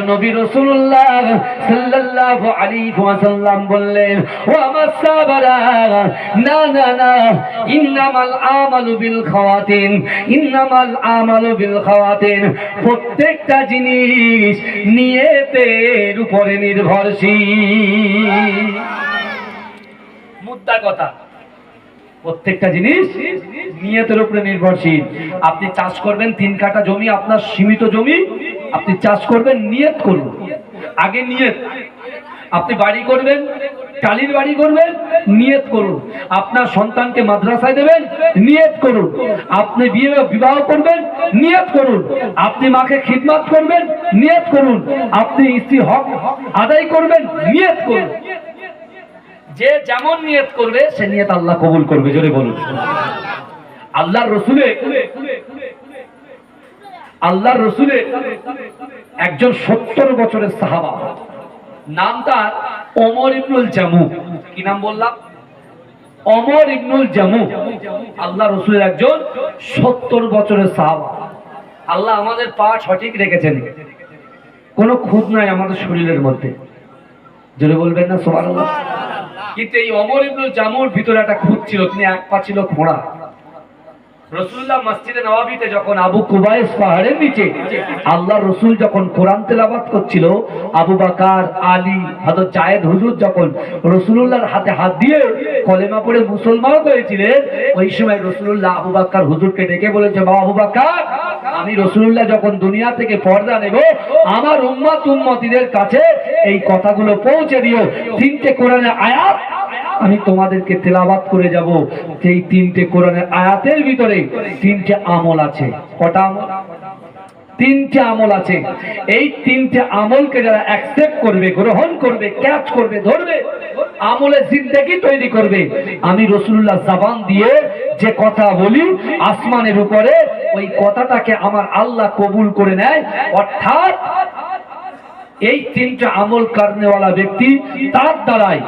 নবী রসুল্লাহ বললেন, ও আমার না না না বিল বিল প্রত্যেকটা জিনিস নিয়তের উপরে নির্ভরশীল। কথা। প্রত্যেকটা জিনিস নিয়তের উপরে নির্ভরশীল। আপনি চাষ করবেন, তিন কাঠা জমি, আপনার সীমিত জমি আপনি চাষ করবেন, নিয়ত করুন। আগে নিয়ত। আপনি বাড়ি করবেন, টালির বাড়ি করবেন, নিয়ত করুন। আপনার সন্তানকে মাদ্রাসায় দেবেন, নিয়ত করুন। আপনি বিয়ে বিবাহ করবেন, নিয়ত করুন। আপনি মাকে খিদমাত করবেন, নিয়ত করুন। আপনি স্ত্রী হক আদায় করবেন, নিয়ত করুন। যে যেমন নিয়ত করবে, সে নিয়ত আল্লাহ কবুল করবে, জোরে বলুন। আল্লাহর রসুলে আল্লাহর রসুলের একজন সত্তর বছরের সাহাবা। নাম তার অমর ইবনুল জামু। কি নাম বললাম? অমর ইবনুল জামু। আল্লাহ রসুলের একজন সত্তর বছরের সাহাবা। আল্লাহ আমাদের পা সঠিক রেখেছেন। কোনো খুঁত নাই আমাদের শরীরের মধ্যে। জোরে বলবেন না সোমান কিন্তু এই অমর ইবনুল জামুর ভিতরে একটা খুঁত ছিল, তিনি এক পা ছিল খোঁড়া। রসুল্লাহ মসজিদে নবাবিতে যখন আবু কুবাইস পাহাড়ের নিচে, আল্লাহ রসুল যখন কোরআন তেলাবাত করছিল, আবু বাকার, আলী, হযরত জায়েদ হুজুর যখন রসুলুল্লাহর হাতে হাত দিয়ে কলেমা পড়ে মুসলমান হয়েছিলেন, ওই সময় রসুল্লাহ আবু বাক্কার হুজুরকে ডেকে বলেছে, বাবা আবু বাক্কার আমি রসুলুল্লাহ যখন দুনিয়া থেকে পর্দা নেব, আমার উম্মাত উম্মতিদের কাছে এই কথাগুলো পৌঁছে দিও। তিনটে কোরআনের আয়াত আমি তোমাদেরকে তেলাবাত করে যাব সেই তিনটে কোরআনের আয়াতের ভিতরে তিনটে আমল আছে। কটা আমল? তিনটে আমল আছে। এই তিনটে আমলকে যারা অ্যাকসেপ্ট করবে, গ্রহণ করবে ক্যাচ করবে, ধরবে, আমলে জিন্দেগি তৈরি করবে, আমি রসুল্লাহ জাবান দিয়ে যে কথা বলি, আসমানের উপরে ওই কথাটাকে আমার আল্লাহ কবুল করে নেয়, অর্থাৎ এই তিনটা আমল কারণেওয়ালা ব্যক্তি তার দ্বারাই,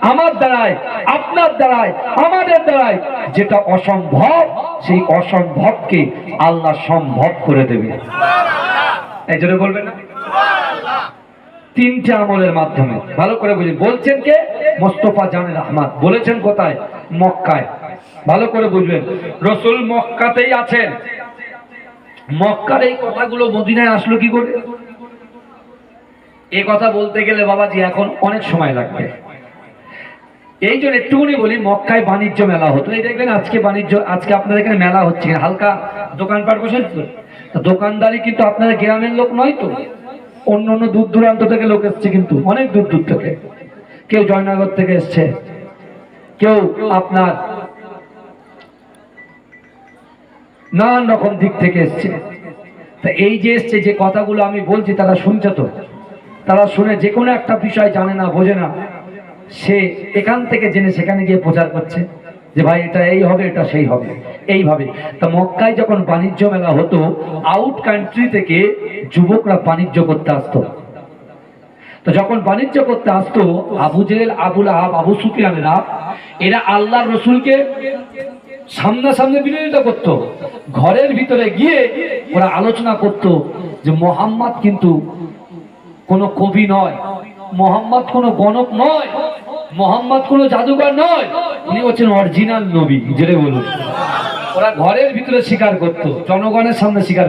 আমার দ্বারাই, আপনার দ্বারাই, আমাদের দ্বারাই যেটা অসম্ভব, সেই অসম্ভবকে আল্লাহ সম্ভব করে দেবে। এই জন্য বলবেন না? তিনটে আমলের মাধ্যমে। ভালো করে বুঝি বলছেন কে? মোস্তফা জানের আহমদ। বলেছেন কোথায়? মক্কায়। ভালো করে বুঝবেন। রসুল মক্কাতেই আছেন। মক্কার এই কথাগুলো মদিনায় আসলো কি করে? এ কথা বলতে গেলে বাবাজি, এখন অনেক সময় লাগবে। এই জন্য একটুখানি বলি, মক্কায় বাণিজ্য মেলা হতো। এই দেখবেন আজকে বাণিজ্য, আজকে আপনাদের এখানে মেলা হচ্ছে। হালকা দোকানপাট বসেছে তো। দোকানদারি কিন্তু আপনাদের গ্রামের লোক নয় তো। অন্য অন্য দূর দূরান্ত থেকে লোক এসছে কিন্তু, অনেক দূর দূর থেকে। কেউ জয়নগর থেকে এসছে, কেউ আপনার নানান রকম দিক থেকে এসছে। তা এই যে এসছে, যে কথাগুলো আমি বলছি, তারা শুনছে তো। তারা শুনে যে কোনো একটা বিষয় জানে না, বোঝে না। সে এখান থেকে জেনে সেখানে গিয়ে প্রচার করছে যে ভাই এটা এই হবে, এটা সেই হবে। এইভাবে। তা মক্কায় যখন বাণিজ্য মেলা হতো আউট কান্ট্রি থেকে যুবকরা বাণিজ্য করতে আসতো। তো যখন বাণিজ্য করতে আসতো, আবু জেল আবুল আহাব আবু সুফিয়ানেরা, এরা আল্লাহর রসুলকে সামনাসামনি বিরোধিতা করত। ঘরের ভিতরে গিয়ে ওরা আলোচনা করত যে মোহাম্মদ কিন্তু কোনো কবি নয়। মোহাম্মদ কোনো গণক নয়। মোহাম্মদ কোনো জাদুকর নয়। উনি হচ্ছেন অরিজিনাল নবী যেটা বলুন। ওরা ঘরের ভিতরে স্বীকার করতো, জনগণের সামনে স্বীকার